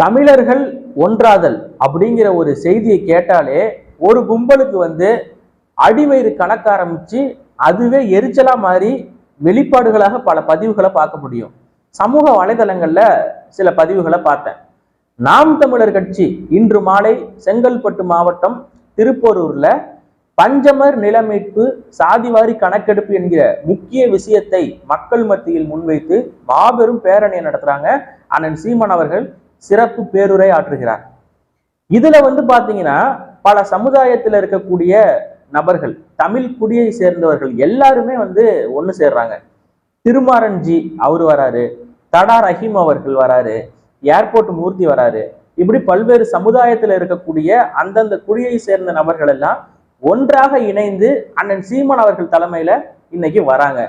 தமிழர்கள் ஒன்றாதல் அப்படிங்கிற ஒரு செய்தியை கேட்டாலே ஒரு கும்பலுக்கு வந்து அடிவயிறு கணக்க ஆரம்பிச்சு அதுவே எரிச்சலா மாறி வெளிப்பாடுகளாக பல பதிவுகளை பார்க்க முடியும். சமூக வலைதளங்கள்ல சில பதிவுகளை பார்த்தேன். நாம் தமிழர் கட்சி இன்று மாலை செங்கல்பட்டு மாவட்டம் திருப்போரூர்ல பஞ்சமர் நிலமீட்பு சாதிவாரி கணக்கெடுப்பு என்கிற முக்கிய விஷயத்தை மக்கள் மத்தியில் முன்வைத்து மாபெரும் பேரணியை நடத்துறாங்க அண்ணன் சீமான் அவர்கள். சிறப்பு பேருரை ஆற்றுகிறார். இதுல வந்து பாத்தீங்கன்னா பல சமுதாயத்துல இருக்கக்கூடிய நபர்கள் தமிழ் குடியை சேர்ந்தவர்கள் எல்லாருமே வந்து ஒண்ணு சேர்றாங்க. திருமாறன்ஜி அவர் வராரு தடா ரஹீம் அவர்கள் வராரு ஏர்போர்ட் மூர்த்தி வராரு. இப்படி பல்வேறு சமுதாயத்துல இருக்கக்கூடிய அந்தந்த குடியை சேர்ந்த நபர்கள் எல்லாம் ஒன்றாக இணைந்து அண்ணன் சீமான் அவர்கள் தலைமையில இன்னைக்கு வராங்க.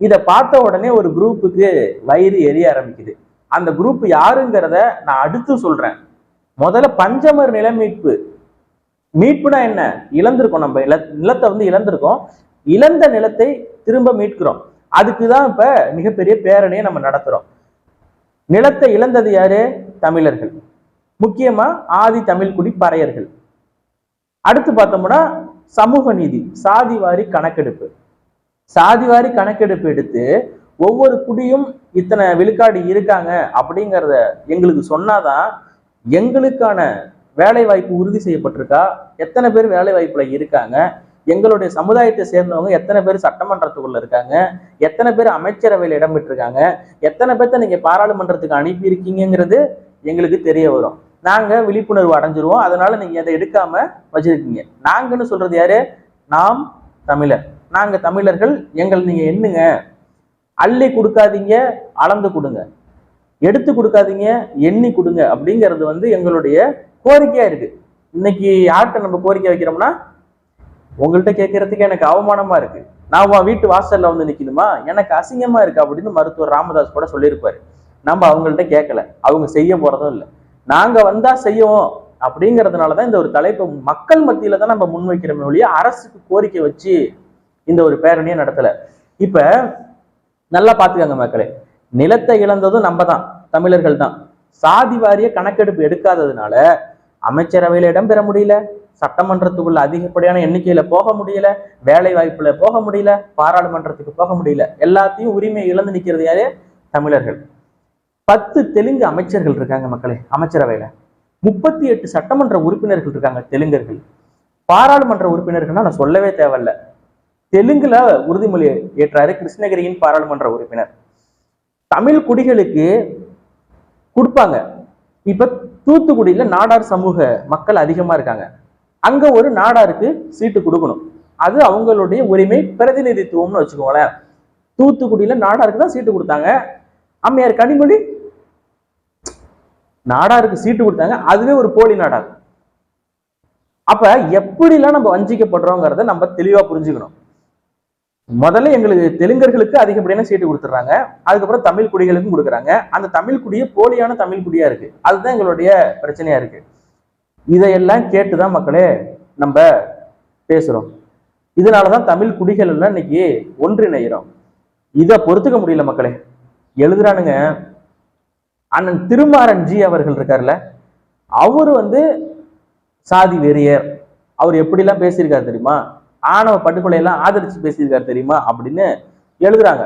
இதை பார்த்த உடனே ஒரு குரூப்புக்கு வயிறு எரிய ஆரம்பிக்குது. அந்த குரூப் யாருங்கிறத நான் அடுத்து சொல்றேன். முதல்ல பஞ்சமர் நில மீட்பு மீட்புனா என்ன? இழந்திருக்கோம் நம்ம. இல நிலத்தை வந்து இழந்திருக்கோம். இழந்த நிலத்தை திரும்ப மீட்கிறோம். அதுக்கு தான் இப்ப மிகப்பெரிய பேரணியை நம்ம நடத்துறோம். நிலத்தை இழந்தது யாரு? தமிழர்கள். முக்கியமா ஆதி தமிழ்குடி பறையர்கள். அடுத்து பார்த்தோம்னா சமூக நீதி சாதிவாரி கணக்கெடுப்பு. சாதிவாரி கணக்கெடுப்பு எடுத்து ஒவ்வொரு குடியும் இத்தனை விழுக்காடு இருக்காங்க அப்படிங்கிறத எங்களுக்கு சொன்னாதான் எங்களுக்கான வேலை வாய்ப்பு உறுதி செய்யப்பட்டிருக்கா? எத்தனை பேர் வேலை வாய்ப்புல இருக்காங்க? எங்களுடைய சமுதாயத்தை சேர்ந்தவங்க எத்தனை பேர் சட்டமன்றத்துக்குள்ள இருக்காங்க? எத்தனை பேர் அமைச்சரவையில் இடம் பெற்றிருக்காங்க எத்தனை பேர்த்த நீங்க பாராளுமன்றத்துக்கு அனுப்பியிருக்கீங்கிறது எங்களுக்கு தெரிய வரும். நாங்க விழிப்புணர்வு அடைஞ்சிருவோம். அதனால நீங்க அதை எடுக்காம வச்சிருக்கீங்க. நாங்கன்னு சொல்றது யாரு? நாம் தமிழர். நாங்க தமிழர்கள். எங்கள் நீங்க எண்ணுங்க. அள்ளி கொடுக்காதீங்க அளந்து கொடுங்க. எடுத்து கொடுக்காதீங்க எண்ணி கொடுங்க அப்படிங்கிறது வந்து எங்களுடைய கோரிக்கையா இருக்கு. இன்னைக்கு யார்கிட்ட நம்ம கோரிக்கை வைக்கிறோம்னா உங்கள்கிட்ட கேட்கறதுக்கு எனக்கு அவமானமா இருக்கு. நான் உன் வீட்டு வாசல்ல வந்து நிக்கணுமா? எனக்கு அசிங்கமா இருக்கு அப்படின்னு மருத்துவர் ராமதாஸ் கூட சொல்லியிருப்பாரு. நம்ம அவங்கள்ட்ட கேட்கல. அவங்க செய்ய போறதும் இல்லை. நாங்க வந்தா செய்வோம் அப்படிங்கிறதுனாலதான் இந்த ஒரு தலைப்பு மக்கள் மத்தியில தான் நம்ம முன்வைக்கிறோமே ஒழிய அரசுக்கு கோரிக்கை வச்சு இந்த ஒரு பேரணியை நடத்தல. இப்ப நல்லா பாத்துக்கங்க மக்களே. நிலத்தை இழந்ததும் நம்ம தான் தமிழர்கள் தான் சாதி வாரிய கணக்கெடுப்பு எடுக்காததுனால அமைச்சரவையில இடம் பெற முடியல சட்டமன்றத்துக்குள்ள அதிகப்படியான எண்ணிக்கையில போக முடியல வேலை வாய்ப்புல போக முடியல பாராளுமன்றத்துக்கு போக முடியல. எல்லாத்தையும் உரிமையை இழந்து நிக்கிறது யாரு? தமிழர்கள். பத்து தெலுங்கு அமைச்சர்கள் இருக்காங்க மக்களே அமைச்சரவையில. முப்பத்தி எட்டு சட்டமன்ற உறுப்பினர்கள் இருக்காங்க தெலுங்கர்கள். பாராளுமன்ற உறுப்பினர்கள்னா நான் சொல்லவே தேவையில்ல. தெலுங்குல உறுதிமொழி ஏற்றாரு கிருஷ்ணகிரியின் பாராளுமன்ற உறுப்பினர். தமிழ் குடிகளுக்கு கொடுப்பாங்க. இப்ப தூத்துக்குடியில நாடார் சமூக மக்கள் அதிகமா இருக்காங்க. அங்க ஒரு நாடாருக்கு சீட்டு கொடுக்கணும். அது அவங்களுடைய உரிமை பிரதிநிதித்துவம்னு வச்சுக்கோங்களேன். தூத்துக்குடியில நாடாருக்கு தான் சீட்டு கொடுத்தாங்க. அம்மையார் கனிமொழி நாடாருக்கு சீட்டு கொடுத்தாங்க. அதுவே ஒரு போலி நாடார். அப்ப எப்படிலாம் நம்ம வஞ்சிக்கப்படுறோங்கிறத நம்ம தெளிவா புரிஞ்சுக்கணும். முதல்ல எங்களுக்கு தெலுங்கர்களுக்கு அதிகப்படியான சீட்டு கொடுத்துட்றாங்க. அதுக்கப்புறம் தமிழ் குடிகளுக்கும் கொடுக்குறாங்க. அந்த தமிழ் குடியே போலியான தமிழ் குடியா இருக்கு. அதுதான் எங்களுடைய பிரச்சனையா இருக்கு. இதையெல்லாம் கேட்டுதான் மக்களே நம்ம பேசுறோம். இதனாலதான் தமிழ் குடிகள் எல்லாம் இன்னைக்கு ஒன்றிணைகிறோம் இதை பொறுத்துக்க முடியல மக்களே. எழுதுறானுங்க அண்ணன் திருமாறன் ஜி அவர்கள் இருக்கார்ல அவரு வந்து சாதி வெறியர். அவர் எப்படிலாம் பேசியிருக்காரு தெரியுமா? ஆணவ படுகொலை எல்லாம் ஆதரிச்சு பேசியிருக்காரு தெரியுமா? அப்படின்னு எழுதுறாங்க.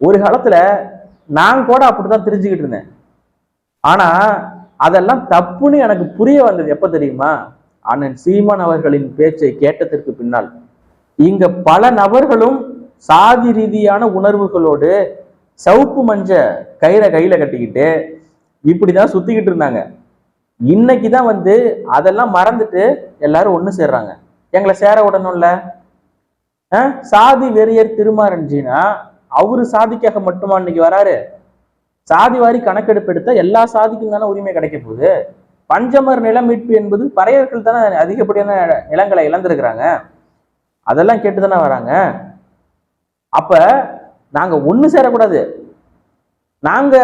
ஒரு காலத்துல நான் கூட அப்படிதான் தெரிஞ்சுக்கிட்டு இருந்தேன். ஆனா அதெல்லாம் தப்புன்னு எனக்கு புரிய வந்தது. எப்ப தெரியுமா? அண்ணன் சீமான் அவர்களின் பேச்சை கேட்டதற்கு பின்னால். இங்க பல நபர்களும் சாதி ரீதியான உணர்வுகளோடு சவுப்பு மஞ்ச கயிறை கையில கட்டிக்கிட்டு இப்படிதான் சுத்திக்கிட்டு இருந்தாங்க. இன்னைக்கு தான் வந்து அதெல்லாம் மறந்துட்டு எல்லாரும் ஒண்ணு சேர்றாங்க. எங்களை சேர விடணும்ல? சாதி வெறியர் திருமாறன்ஜினா அவரு சாதிக்காக மட்டுமா இன்னைக்கு வராரு? சாதி வாரி கணக்கெடுப்பு எடுத்த எல்லா சாதிக்கும் தானே உரிமை கிடைக்க போகுது? பஞ்சமர் நில மீட்பு என்பது பறையர்கள் தானே அதிகப்படியான நிலங்களை இழந்திருக்கிறாங்க. அதெல்லாம் கேட்டு தானே வராங்க? அப்ப நாங்க ஒண்ணு சேரக்கூடாது. நாங்க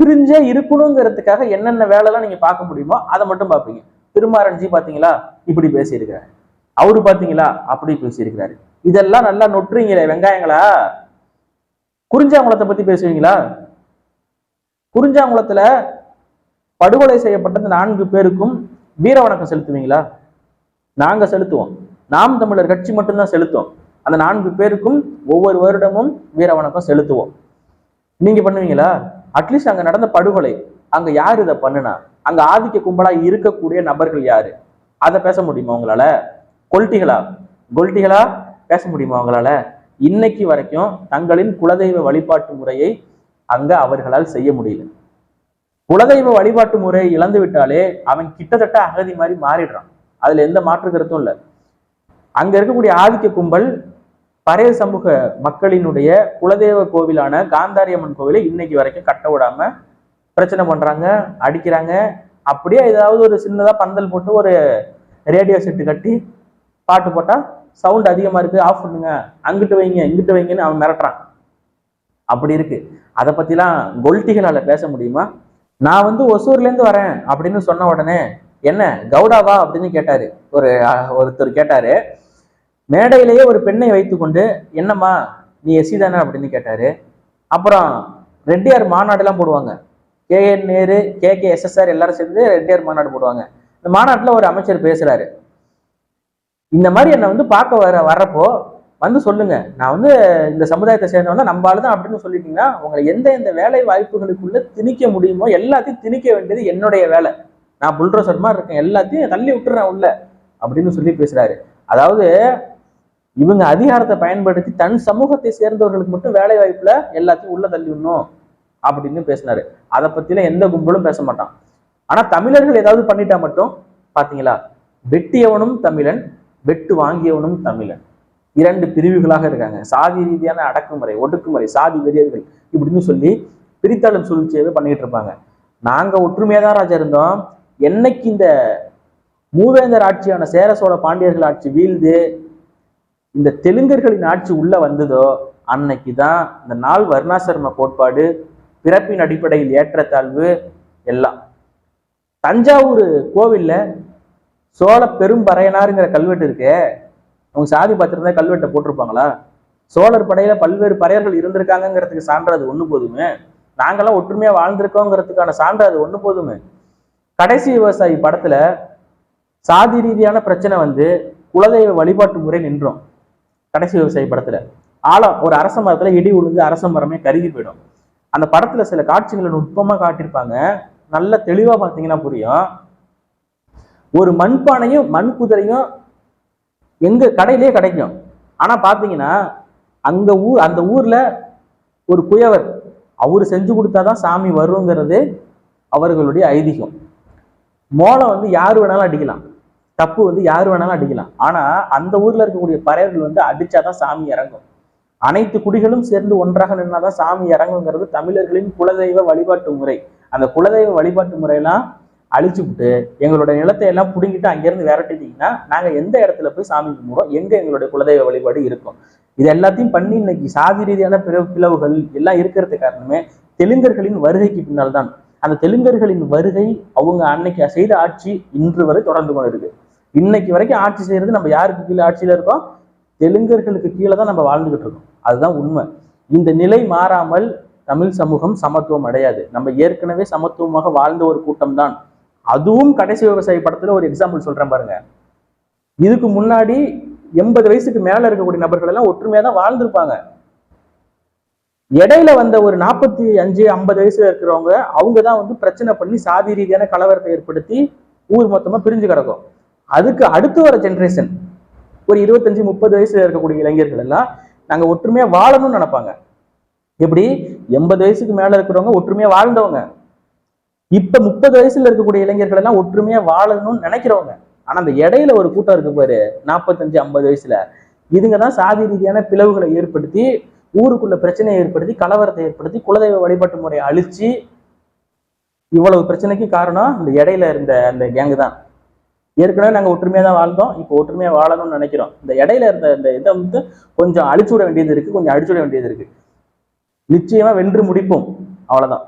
பிரிஞ்சே இருக்கணுங்கிறதுக்காக என்னென்ன வேலைலாம் நீங்க பார்க்க முடியுமோ அதை மட்டும் பார்ப்பீங்க. திருமாரன்ஜி பாத்தீங்களா இப்படி பேசியிருக்கிறேன் அவரு பாத்தீங்களா? அப்படி பேசியிருக்கிறாரு. இதெல்லாம் நல்லா நொட்டுறீங்களே வெங்காயங்களா? குறிஞ்சாங்குளத்தை பத்தி பேசுவீங்களா? குறிஞ்சாங்குளத்துல படுகொலை செய்யப்பட்ட நான்கு பேருக்கும் வீர வணக்கம் செலுத்துவீங்களா? நாங்க செலுத்துவோம். நாம் தமிழர் கட்சி மட்டும்தான் செலுத்துவோம் அந்த நான்கு பேருக்கும் ஒவ்வொரு வருடமும் வீர வணக்கம் செலுத்துவோம். நீங்க பண்ணுவீங்களா? அட்லீஸ்ட் அங்க நடந்த படுகொலை அங்க யார் இதை பண்ணுனா? அங்க ஆதிக்க கும்பலா இருக்கக்கூடிய நபர்கள் யாரு? அதை பேச முடியுமா உங்களால? கொல்ட்டிகளா? கொல்ட்டிகளா? பேச முடியுமா அவங்களால இன்னைக்கு வரைக்கும் தங்களின் குலதெய்வ வழிபாட்டு முறையை அங்க அவர்களால் செய்ய முடியல. குலதெய்வ வழிபாட்டு முறையை இழந்து விட்டாலே அவன் கிட்டத்தட்ட அகதி மாதிரி மாறிடுறான். அதுல எந்த மாற்று கருத்தும் இல்லை. அங்க இருக்கக்கூடிய ஆதிக்க கும்பல் பறைய சமூக மக்களினுடைய குலதெய்வ கோவிலான காந்தாரியம்மன் கோவிலை இன்னைக்கு வரைக்கும் கட்ட விடாம பிரச்சனை பண்றாங்க அடிக்கிறாங்க. அப்படியே ஏதாவது ஒரு சின்னதா பந்தல் போட்டு ஒரு ரேடியோ செட்டு கட்டி பாட்டு போட்டா சவுண்ட் அதிகமா இருக்கு. ஆஃப் பண்ணுங்க அங்கிட்டு வைங்க இங்கிட்டு வைங்கன்னு அவன் மிரட்டுறான். அப்படி இருக்கு. அதை பத்திலாம் கொல்ட்டிகளால பேச முடியுமா? நான் வந்து ஒசூர்லேருந்து வரேன் அப்படின்னு சொன்ன உடனே என்ன கவுடாவா அப்படின்னு கேட்டாரு. ஒரு ஒருத்தர் கேட்டாரு. மேடையிலேயே ஒரு பெண்ணை வைத்துக்கொண்டு என்னம்மா நீ எஸ்சி தானே? அப்படின்னு கேட்டாரு. அப்புறம் ரெட்டியார் மாநாடுலாம் போடுவாங்க. KN Nehru K K SSR எல்லாரும் சேர்ந்து ரெட்டியார் மாநாடு போடுவாங்க. இந்த மாநாட்டில் ஒரு அமைச்சர் பேசுறாரு. இந்த மாதிரி என்னை வந்து பார்க்க வர வர்றப்போ வந்து சொல்லுங்க. நான் வந்து இந்த சமுதாயத்தை சேர்ந்தவன் தான் நம்ம தான் அப்படின்னு சொல்லிட்டீங்கன்னா உங்களை எந்த எந்த வேலை வாய்ப்புகளுக்குள்ள திணிக்க முடியுமோ எல்லாத்தையும் திணிக்க வேண்டியது என்னுடைய வேலை. நான் புல்ட்ரோசர் மாதிரி இருக்கேன் எல்லாத்தையும் தள்ளி விட்டுறேன் உள்ள அப்படின்னு சொல்லி பேசுறாரு. அதாவது இவங்க அதிகாரத்தை பயன்படுத்தி தன் சமூகத்தை சேர்ந்தவர்களுக்கு மட்டும் வேலை வாய்ப்புல எல்லாத்தையும் உள்ள தள்ளி விடணும் அப்படின்னு பேசினாரு. அதை பத்திலாம் எந்த கும்பலும் பேச மாட்டான். ஆனா தமிழர்கள் ஏதாவது பண்ணிட்டா மட்டும் பாத்தீங்களா? வெட்டியவனும் தமிழன் வெட்டு வாங்கியவனும் தமிழன். இரண்டு பிரிவுகளாக இருக்காங்க. சாதி ரீதியான அடக்குமுறை ஒடுக்குமுறை சாதி வெறியர்கள் இப்படின்னு சொல்லி பிரித்தாளும் சூழ்ச்சியவே பண்ணிட்டு இருப்பாங்க. நாங்க ஒற்றுமையா தான் ராஜா இருந்தோம். என்னைக்கு இந்த மூவேந்தர் ஆட்சியான சேர சோழ பாண்டியர்கள் ஆட்சி வீழ்ந்து இந்த தெலுங்கர்களின் ஆட்சி உள்ள வந்ததோ அன்னைக்கு தான் இந்த நாள் வர்ணாசிரம கோட்பாடு பிறப்பின் அடிப்படையில் ஏற்றத்தாழ்வு எல்லாம். தஞ்சாவூர் கோவில்ல சோழ பெரும்பறையனாருங்கிற கல்வெட்டு இருக்கு. அவங்க சாதி பார்த்திருந்தா கல்வெட்டை போட்டிருப்பாங்களா? சோழர் படையில பல்வேறு பறையர்கள் இருந்திருக்காங்கங்கிறதுக்கு சான்று அது போதுமே? நாங்கெல்லாம் ஒற்றுமையா வாழ்ந்திருக்கோங்கிறதுக்கான சான்று அது போதுமே? கடைசி விவசாயி படத்துல சாதி ரீதியான பிரச்சனை வந்து குலதெய்வ வழிபாட்டு முறை நின்றோம். கடைசி விவசாயி படத்துல. ஆழம் ஒரு அரச மரத்துல இடி உழுந்து அரச மரமே கருகி போயிடும். அந்த படத்துல சில காட்சிகளை நுட்பமா காட்டியிருப்பாங்க. நல்ல தெளிவா பார்த்தீங்கன்னா புரியும். ஒரு மண்பானையும் மண் குதிரையும் எங்க கடையிலேயே கிடைக்கும். ஆனா பாத்தீங்கன்னா அங்க ஊர் அந்த ஊர்ல ஒரு குயவர் அவர் செஞ்சு கொடுத்தாதான் சாமி வருங்கிறது அவர்களுடைய ஐதீகம். மோளம் வந்து யார் வேணாலும் அடிக்கலாம். தப்பு வந்து யார் வேணாலும் அடிக்கலாம். ஆனா அந்த ஊர்ல இருக்கக்கூடிய பறையர்கள் வந்து அடிச்சாதான் சாமி இறங்கும். அனைத்து குடிகளும் சேர்ந்து ஒன்றாக நின்னாதான் சாமி இறங்குங்கிறது தமிழர்களின் குலதெய்வ வழிபாட்டு முறை. அந்த குலதெய்வ வழிபாட்டு முறையெல்லாம் அழிச்சுவிட்டு எங்களோட நிலத்தை எல்லாம் பிடுங்கிட்டு அங்கேருந்து விரட்டிட்டீங்கன்னா நாங்கள் எந்த இடத்துல போய் சாமி கும்பிடுறோம்? எங்கே எங்களுடைய குலதெய்வ வழிபாடு இருக்கும்? இது எல்லாத்தையும் பண்ணி இன்னைக்கு சாதி ரீதியான பிற பிளவுகள் எல்லாம் இருக்கிறது காரணமே தெலுங்கர்களின் வருகைக்கு பின்னால் தான் அந்த தெலுங்கர்களின் வருகை அவங்க அன்னைக்கு செய்த ஆட்சி இன்று வரை தொடர்ந்து கொண்டு இருக்கு இன்னைக்கு வரைக்கும் ஆட்சி செய்யறது நம்ம யாருக்கு கீழே ஆட்சியில இருக்கோம்? தெலுங்கர்களுக்கு கீழே தான் நம்ம வாழ்ந்துகிட்டு இருக்கோம். அதுதான் உண்மை. இந்த நிலை மாறாமல் தமிழ் சமூகம் சமத்துவம் அடையாது. நம்ம ஏற்கனவே சமத்துவமாக வாழ்ந்த ஒரு கூட்டம் தான். அதுவும் கடைசி விவசாயி படத்துல ஒரு எக்ஸாம்பிள் சொல்றேன் பாருங்க. இதுக்கு முன்னாடி எண்பது வயசுக்கு மேல இருக்கக்கூடிய நபர்கள் எல்லாம் ஒற்றுமையா தான் வாழ்ந்திருப்பாங்க. இடையில வந்த ஒரு நாற்பத்தி அஞ்சு ஐம்பது வயசுல இருக்கிறவங்க அவங்க தான் வந்து பிரச்சனை பண்ணி சாதி ரீதியான கலவரத்தை ஏற்படுத்தி ஊர் மொத்தமா பிரிஞ்சு கிடக்கும். அதுக்கு அடுத்து வர ஜென்ரேஷன் ஒரு இருபத்தஞ்சு முப்பது வயசுல இருக்கக்கூடிய இளைஞர்கள் எல்லாம் நாங்க ஒற்றுமையா வாழணும்னு நினைப்பாங்க. எப்படி? எண்பது வயசுக்கு மேல இருக்கிறவங்க ஒற்றுமையா வாழ்ந்தவங்க. இப்ப முப்பது வயசுல இருக்கக்கூடிய இளைஞர்கள் எல்லாம் ஒற்றுமையா வாழணும்னு நினைக்கிறவங்க. ஆனா அந்த இடையில ஒரு கூட்டம் இருக்கு பாரு நாற்பத்தஞ்சு ஐம்பது வயசுல. இதுங்க தான் சாதி ரீதியான பிளவுகளை ஏற்படுத்தி ஊருக்குள்ள பிரச்சனையை ஏற்படுத்தி கலவரத்தை ஏற்படுத்தி குலதெய்வ வழிபாட்டு முறையை அழிச்சு இவ்வளவு பிரச்சனைக்கு காரணம் இந்த இடையில இருந்த அந்த கேங்கு தான். ஏற்கனவே நாங்க ஒற்றுமையா தான் வாழ்ந்தோம் இப்போ ஒற்றுமையா வாழணும்னு நினைக்கிறோம். இந்த இடையில இருந்த இந்த இதை வந்து கொஞ்சம் அழிச்சு விட வேண்டியது இருக்கு கொஞ்சம் அழிச்சு விட வேண்டியது இருக்கு. நிச்சயமா வென்று முடிப்போம். அவ்வளவுதான்.